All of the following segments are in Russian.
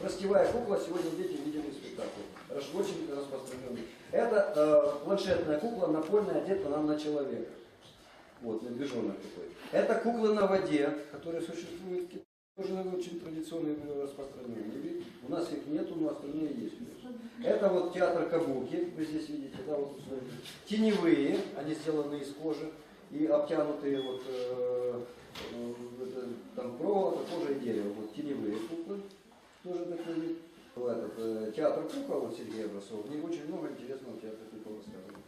Раскивая кукла, сегодня дети видели спектакль, очень распространенный. Это э, планшетная кукла, напольная, одета нам на человека. Вот, надвиженная такой. Это кукла на воде, которая существует в Китае. Тоже очень традиционный, распространенный. У нас их нету, но остальные есть. Это вот театр кабуки, вы здесь видите, да, вот теневые, они сделаны из кожи и обтянутые вот э, э, там проволока, кожа и дерево. Вот теневые куклы, тоже такой вид. Этот, э, театр кукол, вот Сергей Образцов, в них очень много интересного театра кукол рассказано.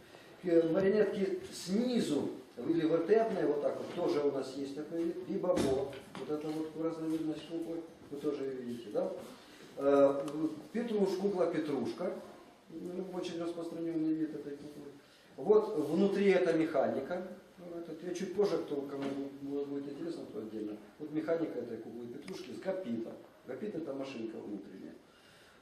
Э, Марионетки снизу или вертепные, вот так вот, тоже у нас есть такой вид, бибобо, вот это вот разновидность куклы, вы тоже видите, да? Э, Петруш, кукла Петрушка, ну, очень распространенный вид этой куклы. Вот внутри это механика, этот, я чуть позже, кто, кому бу- будет интересно, то отдельно. Вот механика этой куклы Петрушки с гапита. Гапит это машинка внутренняя.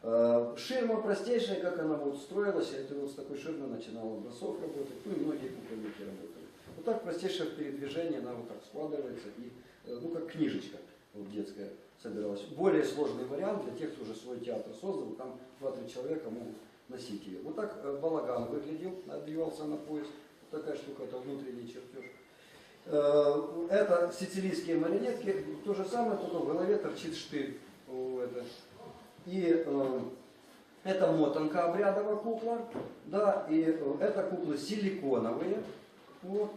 Э, Ширма простейшая, как она вот строилась, это вот с такой ширмы начинал образцов работать, ну и многие кукольники работали. Вот так простейшее передвижение, она вот так складывается, и, э, ну как книжечка вот детская собиралась. Более сложный вариант для тех, кто уже свой театр создал, там 2-3 человека могут носить ее. Вот так э, балаган выглядел, одевался на вот такая штука, это внутренний чертеж. Э, Это сицилийские марионетки, то же самое, только в голове торчит штырь. И э, это мотанка обрядовая кукла, да, и э, это куклы силиконовые. Вот.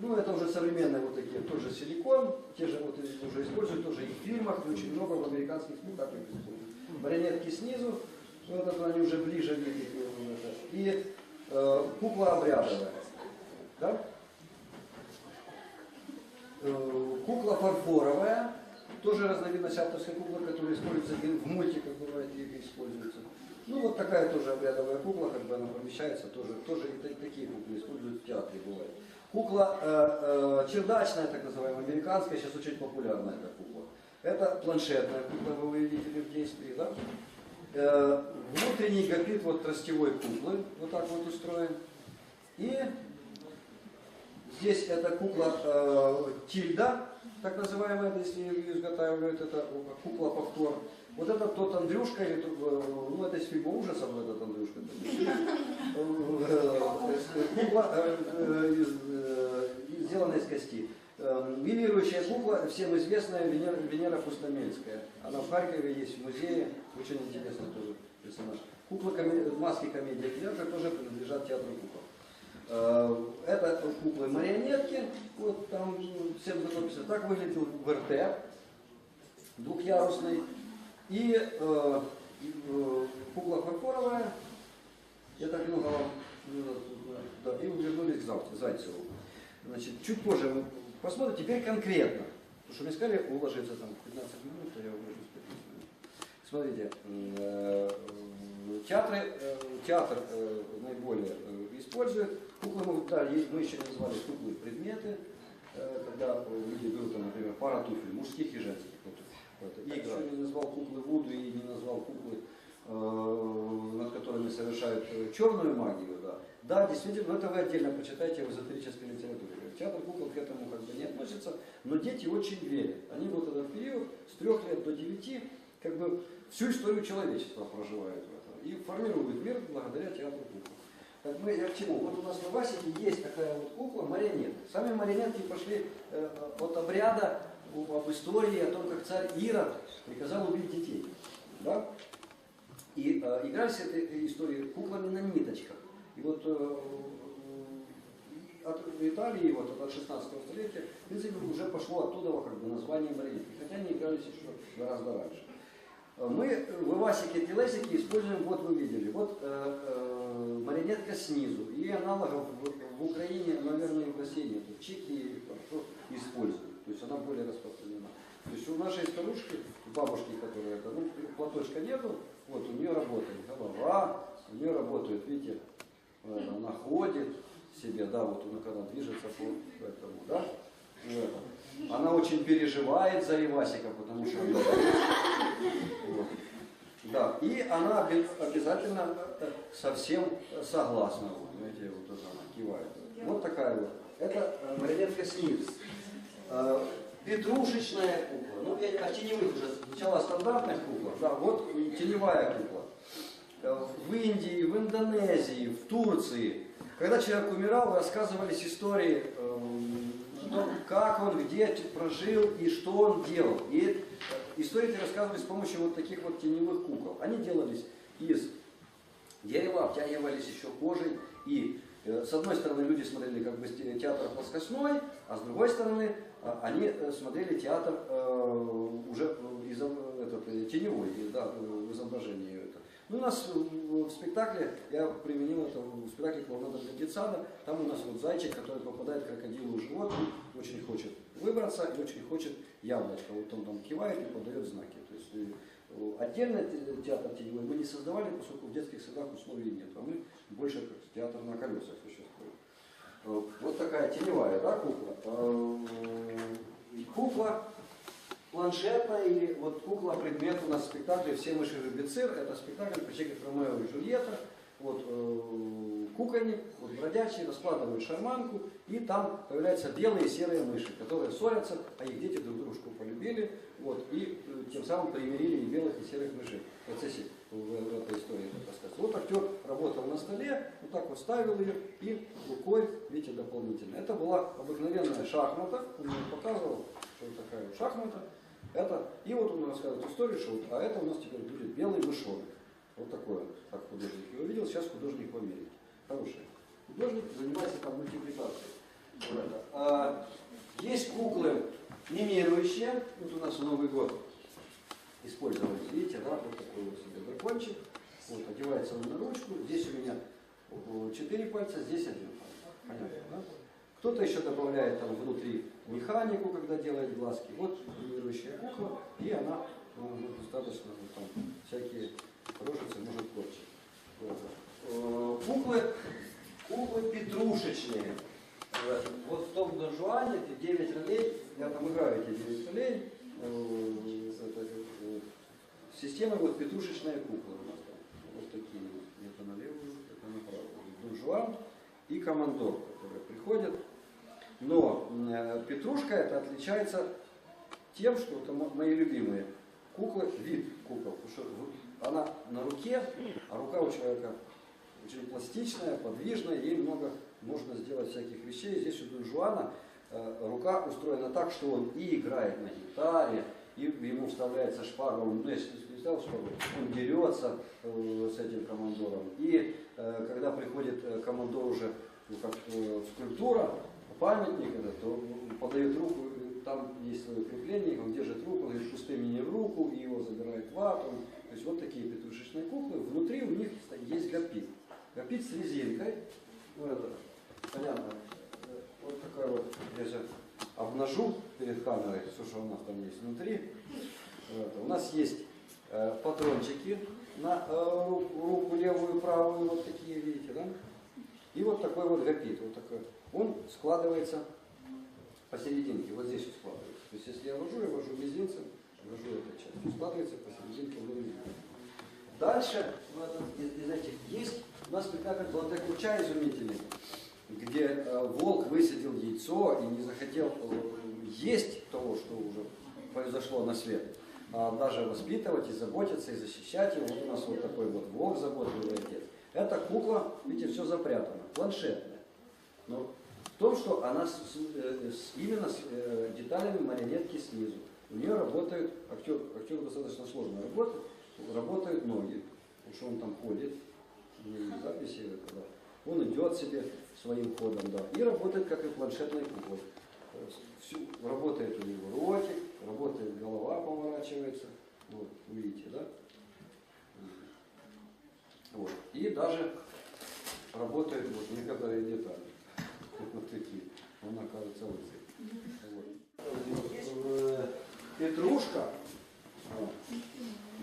Ну, это уже современные вот такие, тоже силикон, те же вот уже используют, тоже и в фильмах, и очень много в американских спектаклях используют. Марионетки снизу, вот это они уже ближе это. И э, кукла обрядовая. Да? Э, Кукла фарфоровая, тоже разновидность авторской куклы, которая используется в мультиках бывает и используется. Ну вот такая тоже обрядовая кукла, как бы она помещается, тоже, тоже и та- такие куклы используют в театре бывает. Кукла э, э, чердачная, так называемая, американская, сейчас очень популярная эта кукла. Это планшетная кукла, вы видели в действии, да? Э, внутренний габит вот тростевой куклы, вот так вот устроен. И Здесь эта кукла э, Тильда, так называемая, если ее изготавливают, это кукла повтор. Вот это тот Андрюшка, или, э, ну это из фильма ужасов этот Андрюшка. Э, Кукла, сделанная из кости. Э, Мимирующая кукла, всем известная Венера, Венера Пустомельская. Она в Харькове есть, в музее, очень интересный тоже персонаж. Кукла маски комедии театра тоже принадлежат театру кукол. Э, Это куклы марионетки, вот там ну, всем знакомится. Так выглядел ВРТ, двухъярусный. И э, э, кукла фарфоровая, я так много э, да, и вернулись к Зайцеву. Значит, чуть позже вы посмотрите, теперь конкретно. Потому что мне сказали уложиться там 15 минут, а я уложусь 15 минут. Смотрите, э, театры, э, театр э, наиболее использует. Куклы, мы, да, есть, мы еще назвали куклы предметы, когда люди берут, там, например, пара туфель, мужских и женских. Вот, вот. И еще не назвал куклы Вуду и не назвал куклы, над которыми совершают черную магию. Да. да, действительно, но это вы отдельно почитайте в эзотерической литературе. Театр кукол к этому как бы не относится, но дети очень верят. Они вот этот период с трех лет до девяти как бы всю историю человечества проживают в этом и формируют мир благодаря театру кукол. Так мы, я к чему? Вот у нас на Васике есть такая вот кукла, марионетка. Сами марионетки пошли э, от обряда об истории, о том, как царь Ирод приказал убить детей. Да? И э, играли с этой историей куклами на ниточках. И вот э, от Италии, вот от 16 столетия, в принципе, уже пошло оттуда как бы название марионетки. Хотя они игрались еще гораздо раньше. Мы в Ивасике Телесике используем, вот вы видели, вот э, э, марионетка снизу. И аналогов в, в Украине, наверное, и в России нет. В Чехии используют. То есть она более распространена. То есть у нашей старушки, бабушки, которая это, ну, платочка нету, вот у нее работает голова, у нее работает, видите, э, она ходит себе, да, вот она когда движется по этому, да, вот. Она очень переживает за Ивасика, потому что она вот. Да, и она обязательно э, совсем согласна. Вот, знаете, вот она кивает. Вот такая вот. Это э, марионетка снизу. Э, Петрушечная кукла. Ну, я о теневых уже. Сначала стандартных кукла, да, вот теневая кукла. В Индии, в Индонезии, в Турции. Когда человек умирал, рассказывались истории, эм, том, как он, где прожил и что он делал. И э, истории эти рассказывались с помощью вот таких вот теневых кукол. Они делались из дерева, обтягивались еще кожей. И э, с одной стороны люди смотрели как бы те- театр плоскостной, а с другой стороны а, они э, смотрели театр э, уже э, изо- этот, э, теневой, да, э, в изображении. Ну, у нас в, спектакле, я применил это в спектакле «Клоунада детсада», там у нас вот зайчик, который попадает крокодилу в живот, очень хочет выбраться и очень хочет яблочко. Вот он там кивает и подает знаки. То есть э, отдельно те- театр теневой мы не создавали, поскольку в детских садах условий нет, а мы больше как театр на колесах существует. Э, Вот такая теневая, да, кукла. Э, Кукла планшетная или вот кукла предмет у нас в спектакле «Все мыши рыбецир». Это спектакль по чеке Ромео и Джульетта. Вот э, кукольник, вот бродячий, раскладывают шарманку, и там появляются белые и серые мыши, которые ссорятся, а их дети друг дружку полюбили, вот, и э, тем самым примирили и белых, и серых мышей в процессе в, в этой истории. сказать. Вот актер работал на столе, вот так вот ставил ее, и рукой, видите, дополнительно. Это была обыкновенная шахмата, он показывал, что такая вот шахмата. Это, и вот он рассказывает историю, что вот, а это у нас теперь будет белый мышонок. Вот такой вот, как художник его видел, сейчас художник в Америке. Хороший. Художник занимается там мультипликацией. А, есть куклы мимирующие, вот у нас в Новый год использовались, видите, да, вот такой вот себе дракончик, вот, одевается он на ручку, здесь у меня четыре пальца, здесь один палец, понятно, да? Кто-то еще добавляет там внутри механику, когда делает глазки, вот мимирующая кукла, и она ну, достаточно вот, там, всякие рожицы может корчить. Вот. Э, Куклы, куклы петрушечные. Э, Вот в том донжуане, эти 9 ролей, я там играю эти 9 ролей, э, система вот петрушечная кукла у нас там. Вот такие вот, где-то на левую, где-то на правую. Донжуан и командор, которые приходят. Но э, петрушка это отличается тем, что это мо- мои любимые куклы, вид кукол, потому что она на руке, а рука у человека очень пластичная, подвижная, ей много можно сделать всяких вещей. Здесь у Дунжуана э, рука устроена так, что он и играет на гитаре, и ему вставляется шпага, он, ну, если не шпагу, он дерется э, с этим командором. И когда приходит командор уже ну, как скульптура, памятник этот, то подает руку, там есть свое крепление, он держит руку, он говорит, пусти мне в руку, и его забирает в атом. То есть вот такие петрушечные куклы. Внутри у них есть гапит. Гапит с резинкой. Ну, это, понятно. Вот такая вот, я сейчас обнажу перед камерой, все, что у нас там есть внутри. Вот. У нас есть э, патрончики на э, руку, руку левую правую, вот такие, видите, да? И вот такой вот гапит, вот такой. Он складывается посерединке, вот здесь складывается. То есть если я вожу, я вожу мизинцем, вожу этой частью. Складывается посерединке в. Дальше ну, это из, из этих есть у нас спектакль Балдекуча изумительный, где э, волк высадил яйцо и не захотел э, есть того, что уже произошло на свет, а даже воспитывать и заботиться и защищать его. Вот у нас вот такой вот волк заботливый отец. Это кукла, видите, все запрятано, планшетная. Но в том, что она с, с- э, именно с э, деталями марионетки снизу. У нее работает, актер, актер достаточно сложно работает, работают ноги. Потому что он там ходит, записи, это, да. он идет себе своим ходом, да, и работает как и планшетный кукол. Э, всю- работает у него ротик, работает голова, поворачивается, вот, видите, да? Вот. И даже работают вот некоторые детали. Вот такие. Он оказывается лысый. Вот. Э, Петрушка.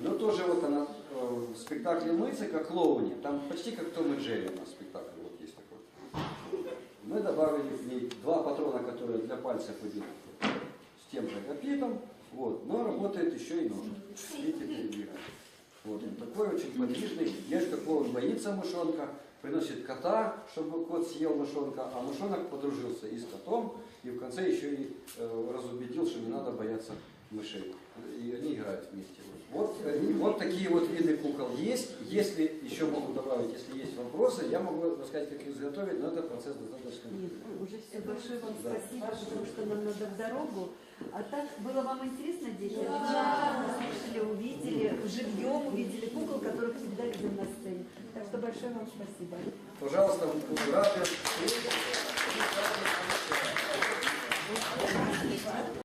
Но тоже вот она э, в спектакле «Мыться» как клоуне. Там почти как Том и Джерри у нас спектакль вот есть такой. Мы добавили в ней два патрона, которые для пальцев идут с тем же гапитом. Вот. Но работает еще и нож. Видите, передвигает. Вот он такой очень подвижный. Девушка клоун боится мышонка, приносит кота, чтобы кот съел мышонка, а мышонок подружился и с котом, И в конце еще и э, разубедил, что не надо бояться мышей и они играют вместе. Вот, э, вот такие вот виды кукол есть. Если, еще могу добавить, если есть вопросы, я могу рассказать, как их изготовить, но это процесс достаточно. Нет, ну, уже все. Большое вам да. спасибо, потому что нам надо в дорогу. А так, было вам интересно, дети? Да. Слышали, увидели, живьем увидели кукол, которых всегда видим на сцене. Так что большое вам спасибо. Пожалуйста, рады.